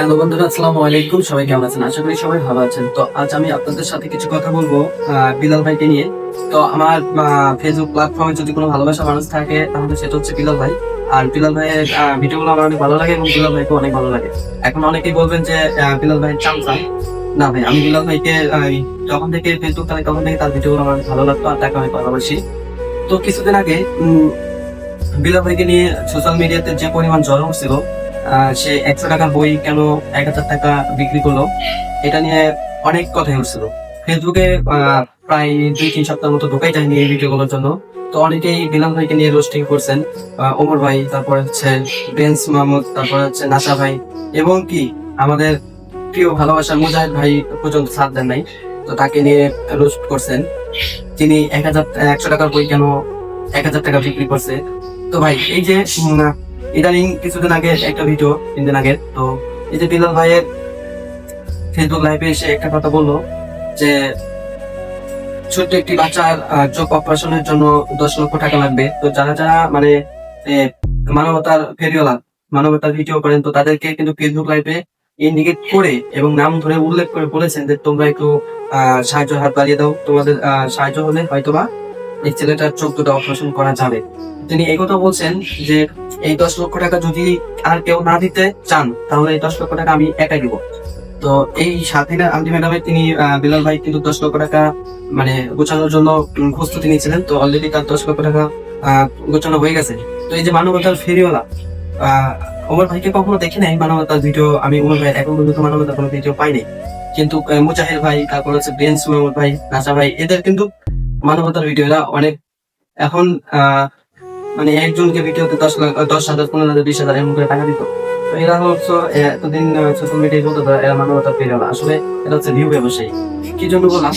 Hello বন্ধুরা আসসালামু আলাইকুম। সবাই কেমন আছেন? আশা করি সবাই ভালো আছেন। তো আজ আমি আপনাদের সাথে কিছু কথা বলব বিলাল ভাইকে নিয়ে। তো আমার ফেসবুক প্ল্যাটফর্মে যদি কোনো ভালোবাসা মানুষ থাকে তাহলে সেটা হচ্ছে বিলাল ভাই। আর বিলাল ভাইয়ের ভিডিওগুলো আমার অনেক ভালো লাগে এবং বিলাল ভাইকে অনেক ভালো লাগে। এখন অনেকেই বলবেন যে বিলাল ভাইয়ের চামচা না। ভাই আমি বিলাল ভাইকে যখন থেকে ফেসবুক চালাই তখন থেকে তার ভিডিওগুলো আমার ভালো লাগতো আর তাকে অনেক ভালোবাসি। তো কিছুদিন আগে বিলাল ভাইকে নিয়ে সোশ্যাল মিডিয়াতে যে পরিমাণ জ্বর আহ, সে একশো টাকার বই কেন এক হাজার টাকা বিক্রি করল? এটা নিয়ে অনেক কথাই উঠছিল। ফেসবুকে প্রায় দুই, তিন সপ্তাহ মতো ঢোকাই যায়নি এই ভিডিওগুলোর জন্য। তো অনেকেই বিলাল ভাইকে নিয়ে রোস্টিং করছেন ওমর ভাই, তারপর হচ্ছে বেন্স মাহমুদ, তারপর হচ্ছে নাসা ভাই এবং কি আমাদের প্রিয় ভালোবাসার মুজাহিদ ভাই পর্যন্ত সাথ দেন নাই। তো তাকে নিয়ে রোস্ট করছেন। তিনি এক হাজার, একশো টাকার বই কেন এক হাজার টাকা বিক্রি করছে? তো ভাই, এই যে ইদানিং কিছুদিন আগে একটা ভিডিও তিন দিন তো এই যে বিলাল ভাইয়ের ফেসবুক লাইভে এসে একটা কথা বলল যে, ছোট্ট একটি বাচ্চার চোখ অপারেশনের জন্য দশ লক্ষ টাকা লাগবে। তো যারা যারা মানে মানবতার ফেরিওয়ালা, মানবতার ভিডিও করেন, তো তাদেরকে কিন্তু ফেসবুক লাইভে ইন্ডিকেট করে এবং নাম ধরে উল্লেখ করে বলেছেন যে, তোমরা একটু সাহায্য হাত বাড়িয়ে দাও। তোমাদের সাহায্য হলে হয়তোবা এই ছেলেটার চোখ দুটো অপারেশন করা যাবে। তিনি এই কথা বলছেন যে এই দশ লক্ষ টাকা যদি আর কেউ না দিতে চান, তাহলে এই দশ লক্ষ টাকা আমি একাই দিব। তো এই স্বাধীনা আলটি ম্যাডামের তিনি বিলাল ভাই কিন্তু দশ লক্ষ টাকা মানে গোছানোর জন্য প্রস্তুতি নিয়েছিলেন। তো অলরেডি তার দশ লক্ষ টাকা গোছানো হয়ে গেছে। তো এই যে মানবতার ফেরিওয়ালা ওমর ভাইকে কখনো দেখি নাই? মানবতার ভিডিও আমি ওমর ভাই এখন পর্যন্ত মানবতার কোনো ভিডিও পাইনি। কিন্তু মুজাহির ভাই, তারপর হচ্ছে বেন্স মোহাম্মদ ভাই নাসা ভাই, এদের কিন্তু মানবতার ভিডিওরা অনেক। এখন মানে একজনকে ভিডিওতে দশ লাখ দশ হাজার, পনেরো হাজার, বিশ হাজার এমন করে টাকা দিত। তো এরা হচ্ছে এতদিন সোশ্যাল মিডিয়ায় বলতো এরা মানবতার পেরিয়ে আসলে এটা হচ্ছে ভিউ ব্যবসায়ী। কি জন্য বললাম?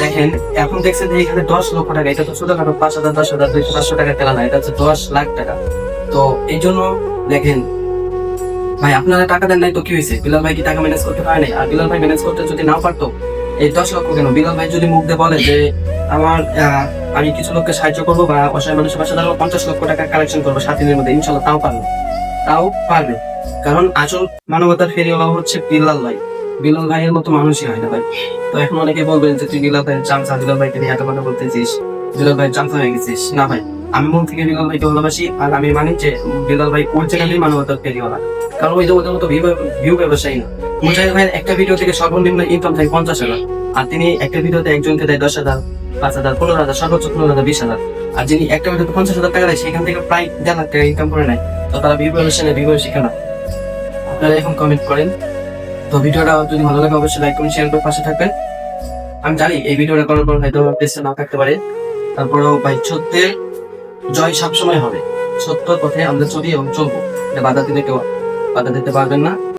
দেখেন, এখন দেখছেন যে এখানে দশ লক্ষ টাকা, এটা তো ছোটখাটো পাঁচ হাজার, দশ হাজার, দুইশো, পাঁচশো টাকা খেলা না এটা হচ্ছে দশ লাখ টাকা। তো এই জন্য দেখেন, ভাই, আপনারা টাকা দেন নাই তো কি হয়েছে? বিলাল ভাই কি টাকা ম্যানেজ করতে পারে নাই? আর বিলাল ভাই ম্যানেজ করতে যদি না পারতো, এই দশ লক্ষ কেন? বিলাল ভাই যদি মুখ দিয়ে বলে যে আমার আমি কিছু লোককে সাহায্য করব বা অসহায় মানুষের পাশে দাঁড়াবো, পঞ্চাশ লক্ষ টাকা কালেকশন করব সাত দিনের মধ্যে, ইনশাল্লাহ তাও পারবে। তাও পারবে। কারণ আসল মানবতার ফেরিওয়ালা হচ্ছে বিলাল ভাই। বিলাল ভাইয়ের মতো মানুষই হয় না ভাই। তো এখন অনেকে বলবেন যে, তুই বিলাল ভাইয়ের চামচা বিলাল ভাইকে নিয়ে এত কথা বলতেছিস। বিলাল ভাই চামচা হয়ে গেছিস। না ভাই, আমি মন থেকে বিলাল ভাইকে ভালোবাসি আর আমি মানি যে বিলাল ভাই অরিজিনালি মানবতার ফেরিওয়ালা। কারণ ওই ওদের মতো ভিউ ব্যবসায়ী না। মুজাহিদ ভাইয়ের একটা ভিডিও থেকে সর্বনিম্ন ইনকাম থাকে পঞ্চাশ হাজার। আর তিনি একটা ভিডিওতে একজনকে দেয় দশ হাজার। পাঁচ হাজার, পনেরো হাজার, সর্বোচ্চ পনেরো হাজার, বিশ হাজার। আর যিনি একটা পঞ্চাশ হাজার টাকা দেয়, সেখান থেকে প্রায় দেড় লাখ টাকা ইনকাম করে নেয়। তো তারা ব্যবসায় নেয় ভিউ শিখে না আপনারা এখন কমেন্ট করেন। তো ভিডিওটা যদি ভালো লাগে, অবশ্যই লাইক করুন শেয়ার করে পাশে থাকবেন। আমি জানি এই ভিডিওটা করার পর হয়তো না থাকতে পারে। তারপরেও ভাই, সত্যের জয় সবসময় হবে। সত্য পথে আমরা চলি এবং চলবো। বাধা দিলে কেউ বাধা দিতে পারবেন না।